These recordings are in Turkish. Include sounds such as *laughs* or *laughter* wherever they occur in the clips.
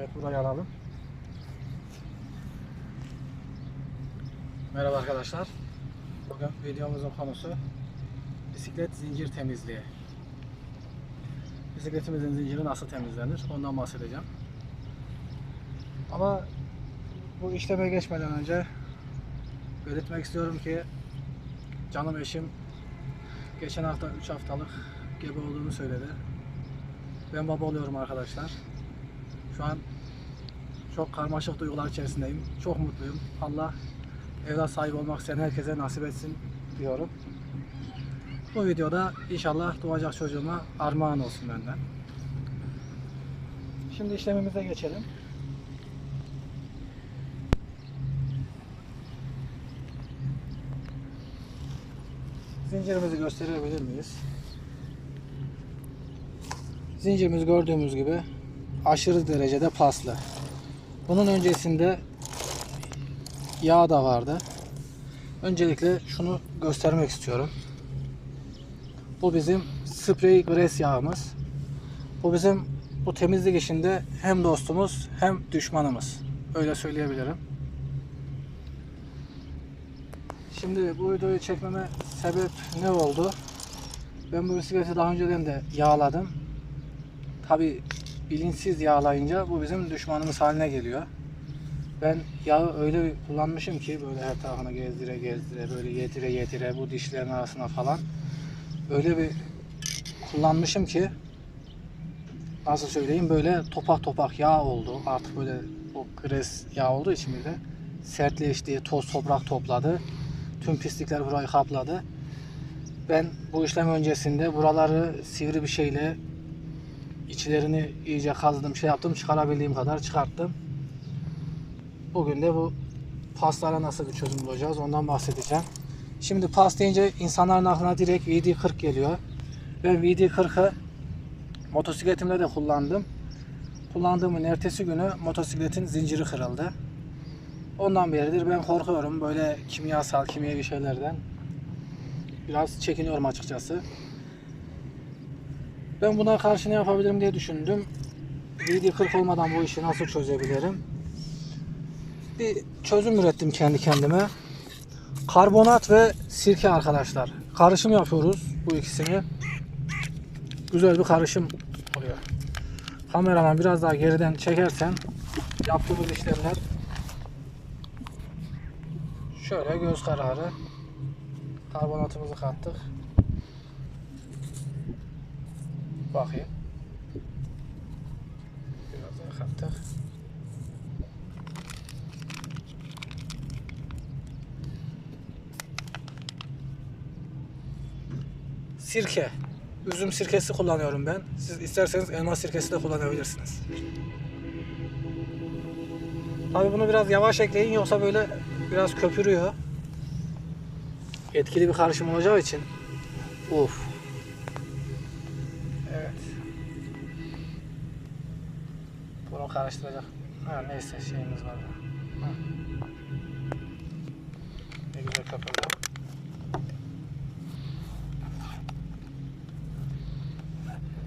Evet burayı alalım. Merhaba arkadaşlar. Bugün videomuzun konusu bisiklet zincir temizliği. Bisikletimizin zinciri nasıl temizlenir ondan bahsedeceğim. Ama bu işleme geçmeden önce belirtmek istiyorum ki canım eşim geçen hafta 3 haftalık gebe olduğunu söyledi. Ben baba oluyorum arkadaşlar. Şu an çok karmaşık duygular içerisindeyim. Çok mutluyum. Allah evlat sahibi olmak isteyen herkese nasip etsin diyorum. Bu videoda inşallah doğacak çocuğuma armağan olsun benden. Şimdi işlemimize geçelim. Zincirimizi gösterebilir miyiz? Zincirimiz gördüğümüz gibi aşırı derecede paslı. Bunun öncesinde yağ da vardı. Öncelikle şunu göstermek istiyorum. Bu bizim sprey gres yağımız. Bu bizim bu temizlik işinde hem dostumuz hem düşmanımız. Öyle söyleyebilirim. Şimdi bu videoyu çekmeme sebep ne oldu? Ben bu bisikleti daha önceden de yağladım. Tabi bilinçsiz yağlayınca bu bizim düşmanımız haline geliyor. Ben yağı öyle bir kullanmışım ki böyle her tarafına gezdire gezdire böyle yedire yedire bu dişlerin arasına falan öyle bir kullanmışım ki nasıl söyleyeyim böyle topak topak yağ oldu. Artık böyle o gres yağ olduğu için bir de sertleşti, toz toprak topladı. Tüm pislikler burayı kapladı. Ben bu işlem öncesinde buraları sivri bir şeyle içlerini iyice kazıdım, şey yaptım, çıkarabildiğim kadar çıkarttım. Bugün de bu paslara nasıl bir çözüm bulacağız ondan bahsedeceğim. Şimdi pas deyince insanların aklına direkt VD40 geliyor. Ben VD40'ı motosikletimde de kullandım. Kullandığımın ertesi günü motosikletin zinciri kırıldı. Ondan beridir ben korkuyorum böyle kimyasal, kimyevi şeylerden. Biraz çekiniyorum açıkçası. Ben buna karşı ne yapabilirim diye düşündüm. VD40 olmadan bu işi nasıl çözebilirim? Bir çözüm ürettim kendi kendime. Karbonat ve sirke arkadaşlar. Karışım yapıyoruz bu ikisini. Güzel bir karışım oluyor. Kameraman biraz daha geriden çekersen yaptığımız işlemler şöyle göz kararı karbonatımızı kattık. Bakayım. Biraz daha kattık. Sirke. Üzüm sirkesi kullanıyorum ben. Siz isterseniz elma sirkesi de kullanabilirsiniz. Tabii bunu biraz yavaş ekleyin yoksa böyle biraz köpürüyor. Etkili bir karışım olacağı için. Of. Karıştıracak. Ha neyse şeyimiz var. Ha. Ne güzel.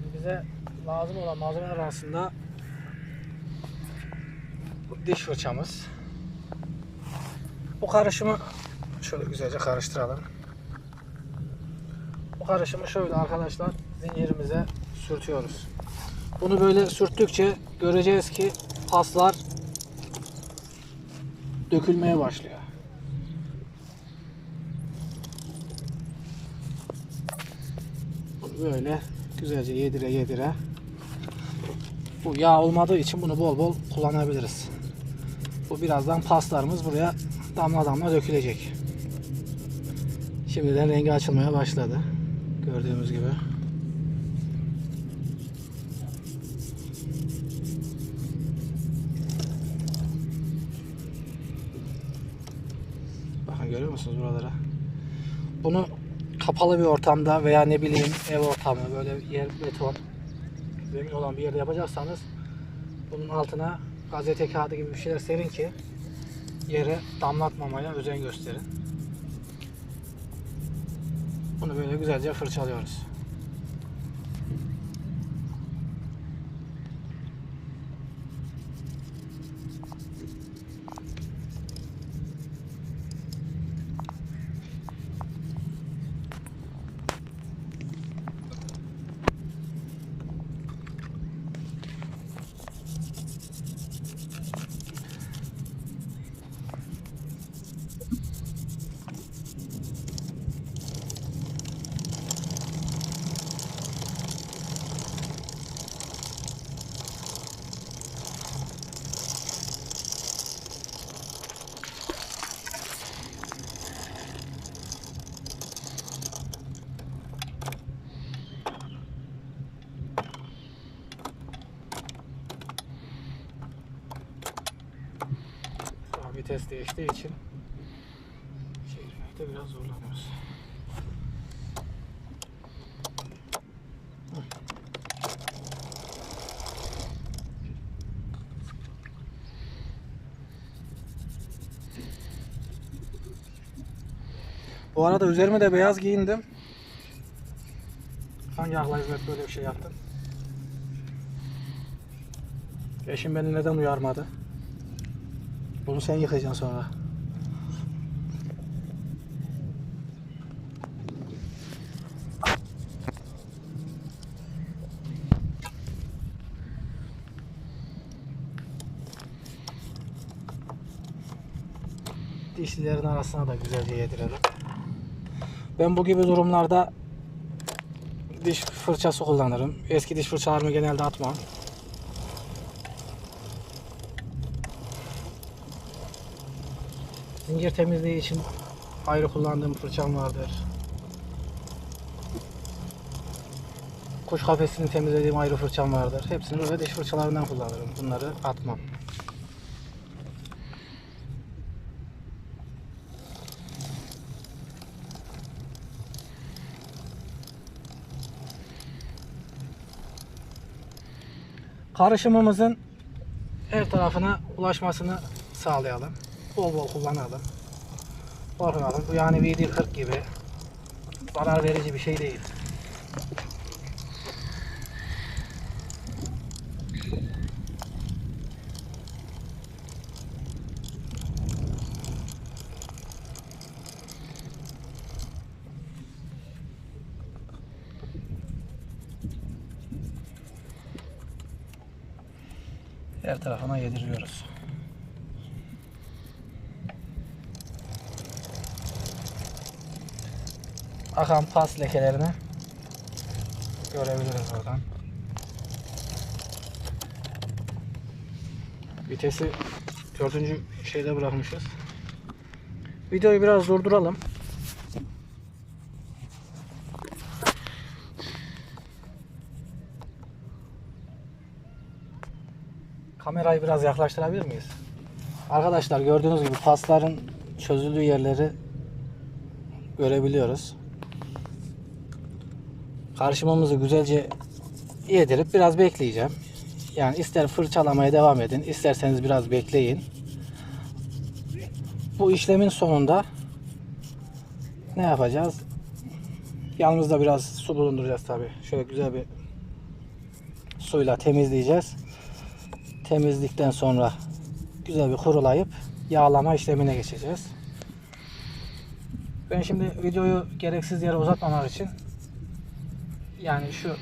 Şimdi bize lazım olan malzemeler arasında bu diş fırçamız. Bu karışımı şöyle güzelce karıştıralım. Bu karışımı şöyle arkadaşlar zincirimize sürtüyoruz. Bunu böyle sürttükçe göreceğiz ki paslar dökülmeye başlıyor. Bunu böyle güzelce yedire yedire bu yağ olmadığı için bunu bol bol kullanabiliriz. Bu birazdan paslarımız buraya damla damla dökülecek. Şimdiden rengi açılmaya başladı. Gördüğümüz gibi. Musunuz buralara? Bunu kapalı bir ortamda veya ne bileyim ev ortamı böyle yer beton zemin olan bir yerde yapacaksanız bunun altına gazete kağıdı gibi bir şeyler serin ki yere damlatmamaya özen gösterin. Bunu böyle güzelce fırçalıyoruz. Vites değiştiği için çevirmekte biraz zorlanıyoruz. Bu arada üzerime de beyaz giyindim. Hangi akla hizmet böyle bir şey yaptın? Eşim beni neden uyarmadı? Bunu sen yıkayacaksın sonra. Dişlilerin arasına da güzelce yedirelim. Ben bu gibi durumlarda diş fırçası kullanırım. Eski diş fırçalarımı genelde atmam. Zincir temizliği için ayrı kullandığım fırçam vardır. Kuş kafesini temizlediğim ayrı fırçam vardır. Hepsini böyle diş fırçalarından kullanırım. Bunları atmam. Karışımımızın her tarafına ulaşmasını sağlayalım. Bol bol kullanalım. Korkmayalım. Bu yani VD40 gibi zarar verici bir şey değil. Her tarafına yediriyoruz. Akan pas lekelerini görebiliriz buradan. Vitesi dördüncü şeyde bırakmışız. Videoyu biraz durduralım. Kamerayı biraz yaklaştırabilir miyiz? Arkadaşlar gördüğünüz gibi pasların çözüldüğü yerleri görebiliyoruz. Karışımımızı güzelce yedirip biraz bekleyeceğim. Yani ister fırçalamaya devam edin, isterseniz biraz bekleyin. Bu işlemin sonunda ne yapacağız? Yanımızda biraz su bulunduracağız tabi. Şöyle güzel bir suyla temizleyeceğiz. Temizlikten sonra güzel bir kurulayıp yağlama işlemine geçeceğiz. Ben şimdi videoyu gereksiz yere uzatmamak için yani şu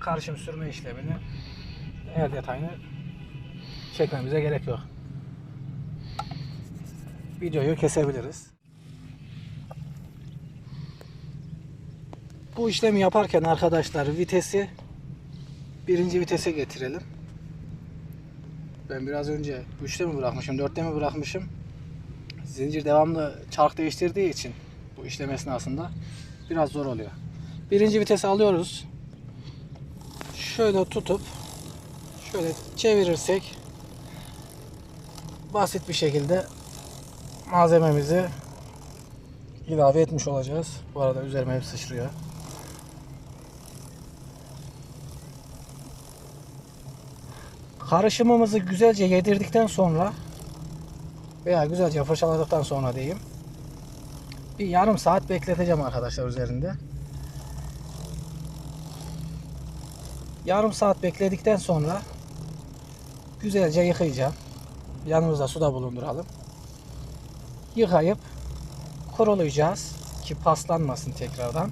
karışım sürme işlemini her detayını çekmemize gerek yok. Videoyu kesebiliriz. Bu işlemi yaparken arkadaşlar vitesi birinci vitese getirelim. Ben biraz önce 3'te mi bırakmışım, 4'te mi bırakmışım? Zincir devamlı çark değiştirdiği için bu işlem esnasında biraz zor oluyor. Birinci vitesi alıyoruz. Şöyle tutup şöyle çevirirsek basit bir şekilde malzememizi ilave etmiş olacağız. Bu arada üzerime hep sıçrıyor. Karışımımızı güzelce yedirdikten sonra veya güzelce fırçaladıktan sonra diyeyim. Bir yarım saat bekleteceğim arkadaşlar üzerinde. Yarım saat bekledikten sonra güzelce yıkayacağım. Yanımızda suda bulunduralım. Yıkayıp kurulayacağız ki paslanmasın tekrardan.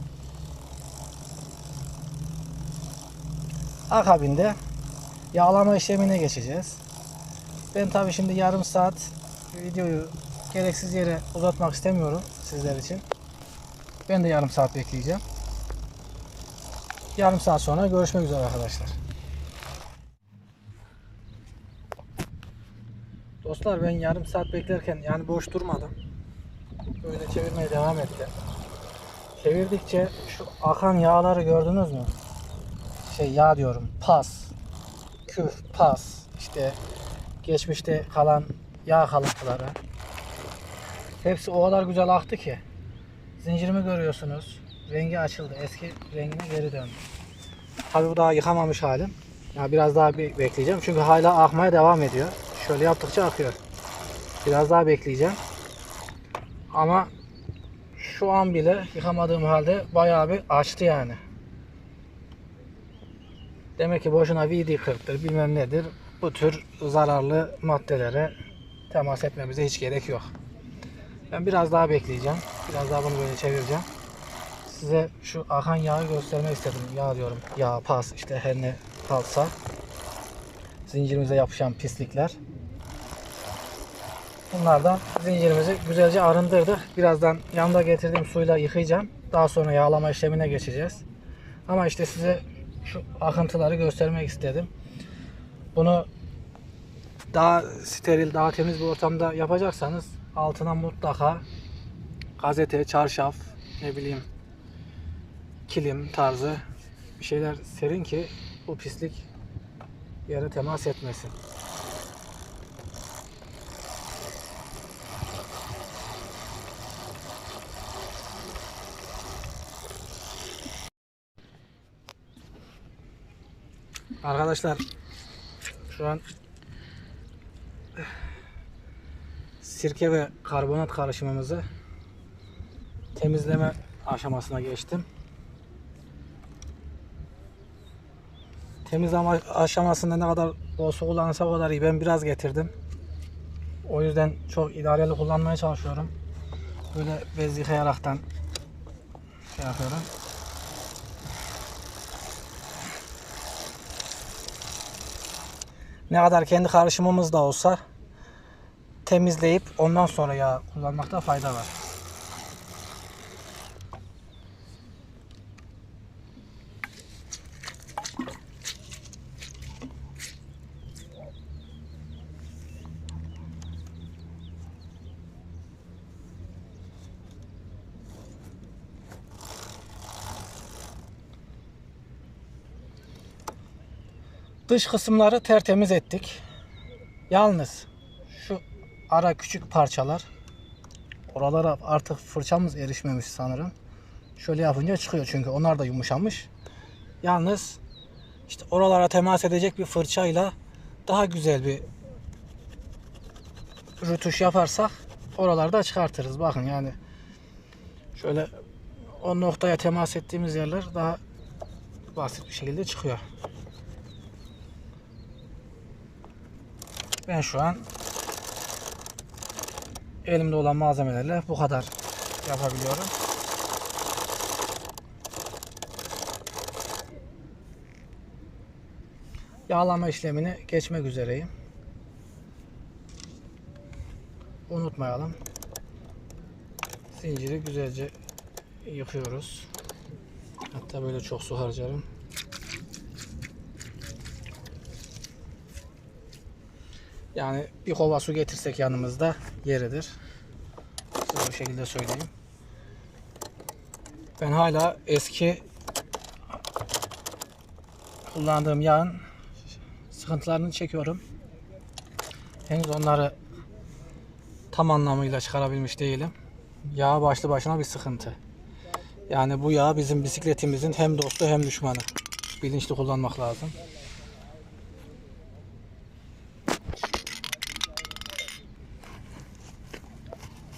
Akabinde yağlama işlemine geçeceğiz. Ben tabi şimdi yarım saat videoyu gereksiz yere uzatmak istemiyorum sizler için. Ben de yarım saat bekleyeceğim. Yarım saat sonra görüşmek üzere arkadaşlar. Dostlar ben yarım saat beklerken yani boş durmadım. Böyle çevirmeye devam ettim. Çevirdikçe şu akan yağları gördünüz mü? Şey yağ diyorum pas, küf, pas işte geçmişte kalan yağ kalıntıları Hepsi o kadar güzel aktı ki. Zincirimi görüyorsunuz. Rengi açıldı. Eski rengine geri döndü. Tabii bu daha yıkamamış halim. Ya biraz daha bir bekleyeceğim. Çünkü hala akmaya devam ediyor. Şöyle yaptıkça akıyor. Biraz daha bekleyeceğim. Ama şu an bile yıkamadığım halde bayağı bir açtı yani. Demek ki boşuna VD40'tır bilmem nedir. Bu tür zararlı maddelere temas etmemize hiç gerek yok. Ben biraz daha bekleyeceğim. Biraz daha bunu böyle çevireceğim. Size şu akan yağı göstermek istedim. Yağ diyorum. Yağ, pas işte her ne kalsa. Zincirimize yapışan pislikler. Bunlardan zincirimizi güzelce arındırdık. Birazdan yanında getirdiğim suyla yıkayacağım. Daha sonra yağlama işlemine geçeceğiz. Ama işte size şu akıntıları göstermek istedim. Bunu daha steril, daha temiz bir ortamda yapacaksanız altına mutlaka gazete, çarşaf, ne bileyim kilim tarzı bir şeyler serin ki bu pislik yere temas etmesin. Arkadaşlar şu an sirke ve karbonat karışımımızı temizleme aşamasına geçtim. Temizleme aşamasında ne kadar olsa kullanırsa o kadar iyi. Ben biraz getirdim. O yüzden çok idareli kullanmaya çalışıyorum. Böyle bez yıkayaraktan şey yapıyorum. Ne kadar kendi karışımımız da olsa temizleyip ondan sonra yağ kullanmakta fayda var. Dış kısımları tertemiz ettik. Yalnız şu ara küçük parçalar oralara artık fırçamız erişmemiş sanırım. Şöyle yapınca çıkıyor çünkü onlar da yumuşamış. Yalnız işte oralara temas edecek bir fırçayla daha güzel bir rütuş yaparsak oraları da çıkartırız. Bakın yani şöyle o noktaya temas ettiğimiz yerler daha basit bir şekilde çıkıyor. Ben şu an elimde olan malzemelerle bu kadar yapabiliyorum. Yağlama işlemini geçmek üzereyim. Unutmayalım. Zinciri güzelce yıkıyoruz. Hatta böyle çok su harcarım. Yani bir kova su getirsek yanımızda yeridir. Size bu şekilde söyleyeyim. Ben hala eski kullandığım yağın sıkıntılarını çekiyorum. Henüz onları tam anlamıyla çıkarabilmiş değilim. Yağ başlı başına bir sıkıntı. Yani bu yağ bizim bisikletimizin hem dostu hem düşmanı. Bilinçli kullanmak lazım.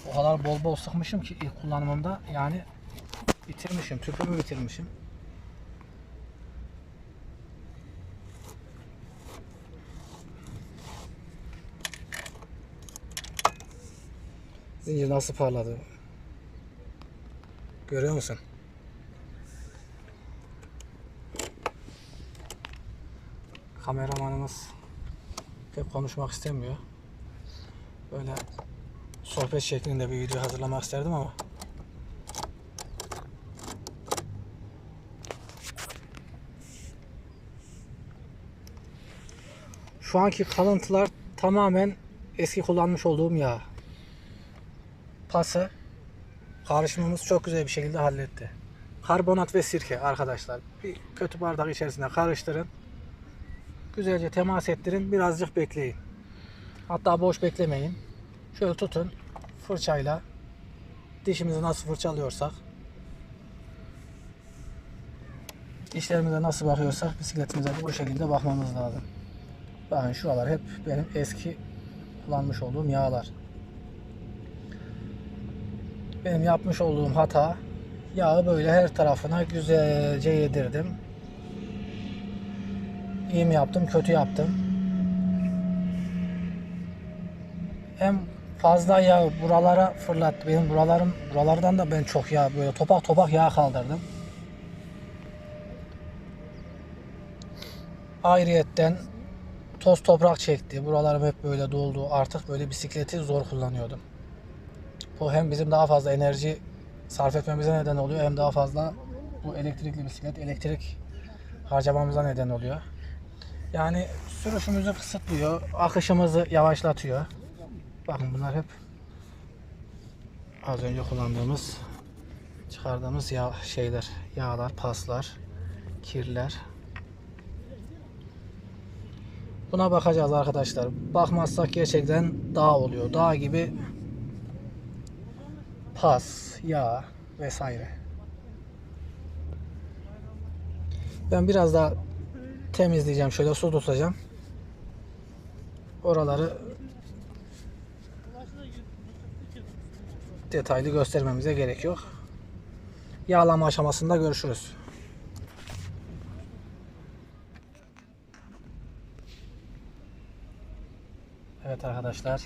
O kadar bol bol sıkmışım ki ilk kullanımımda yani bitirmişim, tüpümü bitirmişim. Zincir nasıl parladı? Görüyor musun? Kameramanımız pek konuşmak istemiyor. Böyle sohbet şeklinde bir video hazırlamak isterdim ama şu anki kalıntılar tamamen eski kullanmış olduğum yağ. Pası karışımımız çok güzel bir şekilde halletti. Karbonat ve sirke arkadaşlar. Bir kötü bardak içerisinde karıştırın. Güzelce temas ettirin. Birazcık bekleyin. Hatta boş beklemeyin. Şöyle tutun. Fırçayla dişimizi nasıl fırçalıyorsak işlerimize nasıl bakıyorsak bisikletimize bu şekilde bakmamız lazım. Bakın şuralar hep benim eski kullanmış olduğum yağlar. Benim yapmış olduğum hata yağı böyle her tarafına güzelce yedirdim. İyi mi yaptım, kötü yaptım. Hem fazla yağ buralara fırlattı. Benim buralarım, buralardan da ben çok yağ böyle topak topak yağ kaldırdım. Ayrıyetten toz toprak çekti. Buralarım hep böyle doldu. Artık böyle bisikleti zor kullanıyordum. Bu hem bizim daha fazla enerji sarf etmemize neden oluyor hem daha fazla bu elektrikli bisiklet elektrik harcamamıza neden oluyor. Yani sürüşümüzü kısıtlıyor, akışımızı yavaşlatıyor. Bakın bunlar hep az önce kullandığımız çıkardığımız yağ şeyler, yağlar, paslar, kirler. Buna bakacağız arkadaşlar. Bakmazsak gerçekten dağ oluyor. Dağ gibi pas, yağ vesaire. Ben biraz daha temizleyeceğim. Şöyle su tutacağım. Oraları detaylı göstermemize gerek yok. Yağlama aşamasında görüşürüz. Evet arkadaşlar.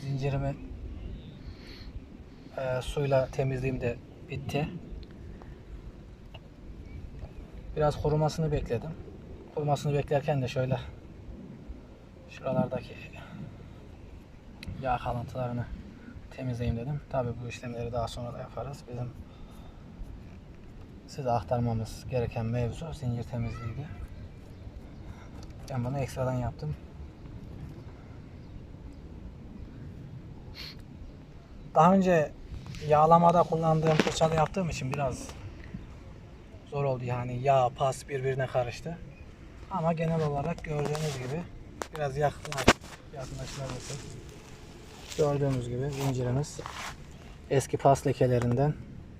Zincirimi e, suyla temizliğim de bitti. Biraz kurumasını bekledim. Kurumasını beklerken de şöyle şuralardaki yağ kalıntılarını temizleyeyim dedim. Tabi bu işlemleri daha sonra da yaparız. Bizim size aktarmamız gereken mevzu zincir temizliğiydi. Ben bunu ekstradan yaptım. Daha önce yağlamada kullandığım fırçalı yaptığım için biraz zor oldu yani yağ pas birbirine karıştı. Ama genel olarak gördüğünüz gibi biraz yakınlaş, yakınlaştırabilirsek. Gördüğünüz gibi zincirimiz eski pas lekelerinden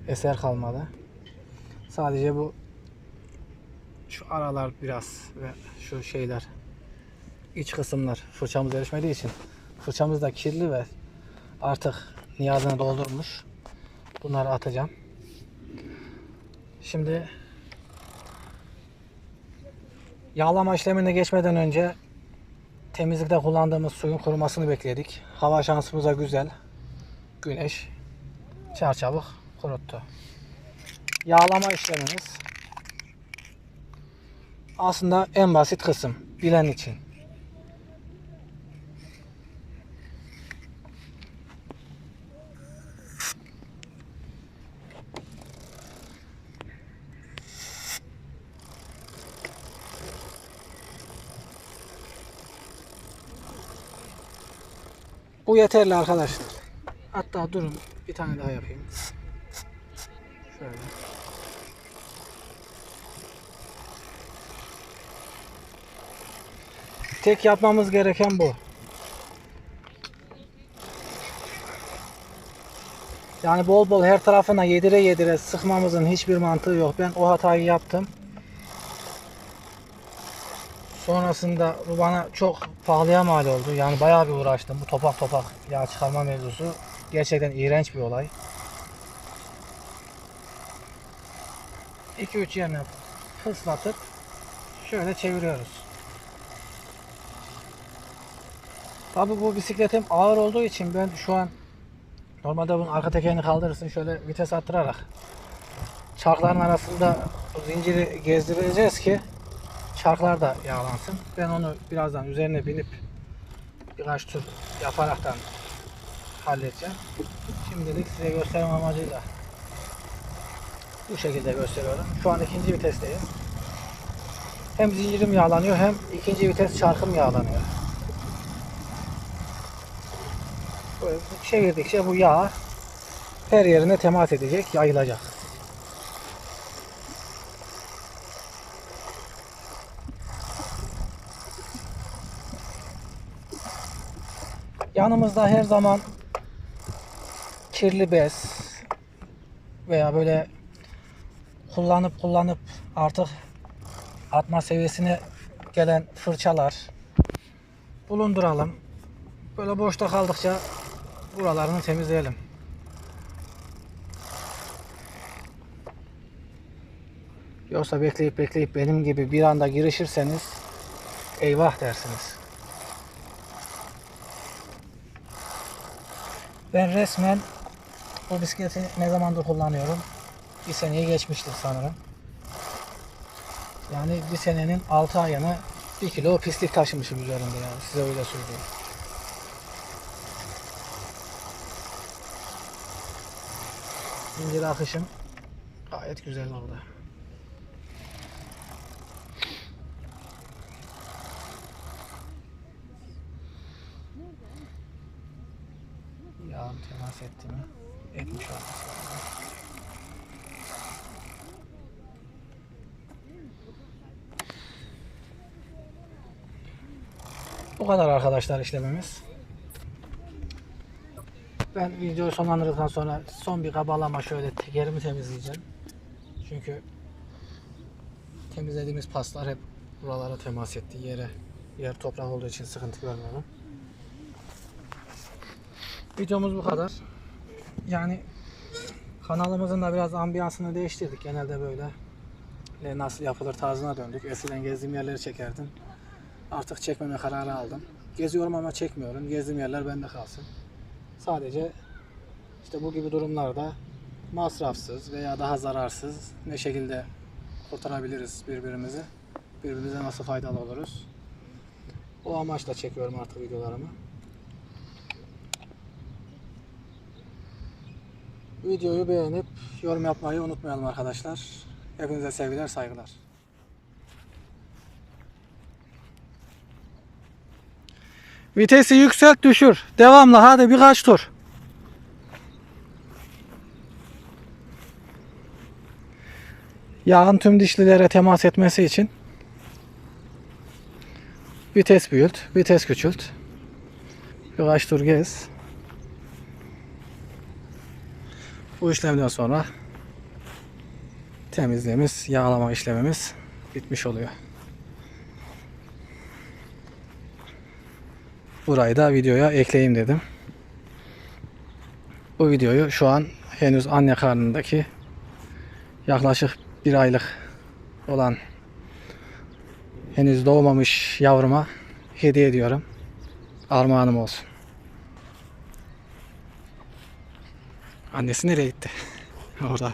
eser kalmadı. Sadece bu şu aralar biraz ve şu şeyler iç kısımlar fırçamız erişmediği için fırçamız da kirli ve artık niyazını doldurmuş. Bunları atacağım. Şimdi yağlama işlemine geçmeden önce temizlikte kullandığımız suyun kurumasını bekledik. Hava şansımıza güzel. Güneş çarçabuk kuruttu. Yağlama işlemimiz aslında en basit kısım bilen için. Bu yeterli arkadaşlar. Hatta durun bir tane daha yapayım. Şöyle. Tek yapmamız gereken bu. Yani bol bol her tarafına yedire yedire sıkmamızın hiçbir mantığı yok. Ben o hatayı yaptım. Sonrasında bu bana çok pahalıya mal oldu. Yani bayağı bir uğraştım. Bu topak topak yağ çıkarma mevzusu gerçekten iğrenç bir olay. 2-3 yerine fıslatıp şöyle çeviriyoruz. Tabi bu bisikletim ağır olduğu için ben şu an normalde bunun arka tekerini kaldırırsın şöyle vites arttırarak çarkların arasında zinciri gezdireceğiz ki çarklar da yağlansın. Ben onu birazdan üzerine binip birkaç tur yaparaktan halledeceğim. Şimdilik size gösterme amacıyla bu şekilde gösteriyorum. Şu an ikinci vitesteyim. Hem zincirim yağlanıyor hem ikinci vites çarkım yağlanıyor. Böyle çevirdikçe bu yağ her yerine temas edecek, yayılacak. Yanımızda her zaman kirli bez veya böyle kullanıp kullanıp artık atma seviyesine gelen fırçalar bulunduralım. Böyle boşta kaldıkça buralarını temizleyelim. Yoksa bekleyip bekleyip benim gibi bir anda girişirseniz eyvah dersiniz. Ben resmen bu bisikleti ne zamandır kullanıyorum? Bir seneyi geçmiştir sanırım. Yani bir senenin 6 ayını 1 kilo pislik taşımışım üzerinde yani size öyle söyleyeyim. İncir akışım gayet güzel oldu. Yağım temas etti mi? Etmiş olması. Bu kadar arkadaşlar işlememiz. Ben videoyu sonlandırdıktan sonra son bir kabalama şöyle tekerimi temizleyeceğim. Çünkü temizlediğimiz paslar hep buralara temas etti. Yere yer toprak olduğu için sıkıntı görmüyorum. Videomuz bu kadar. Yani kanalımızın da biraz ambiyansını değiştirdik. Genelde böyle ne nasıl yapılır tarzına döndük. Eskiden gezdiğim yerleri çekerdim. Artık çekmeme kararı aldım. Geziyorum ama çekmiyorum. Gezdiğim yerler bende kalsın. Sadece işte bu gibi durumlarda masrafsız veya daha zararsız ne şekilde kurtarabiliriz birbirimizi, birbirimize nasıl faydalı oluruz. O amaçla çekiyorum artık videolarımı. Videoyu beğenip yorum yapmayı unutmayalım arkadaşlar. Hepinize sevgiler, saygılar. Vitesi yükselt düşür. Devamlı hadi birkaç tur. Yağın tüm dişlilere temas etmesi için vites büyült, vites küçült. Birkaç tur gez. Bu işlemden sonra temizliğimiz, yağlama işlemimiz bitmiş oluyor. Burayı da videoya ekleyeyim dedim. Bu videoyu şu an henüz anne karnındaki yaklaşık bir aylık olan henüz doğmamış yavruma hediye ediyorum. Armağanım olsun. Annesi nereye gitti? *laughs* Orada.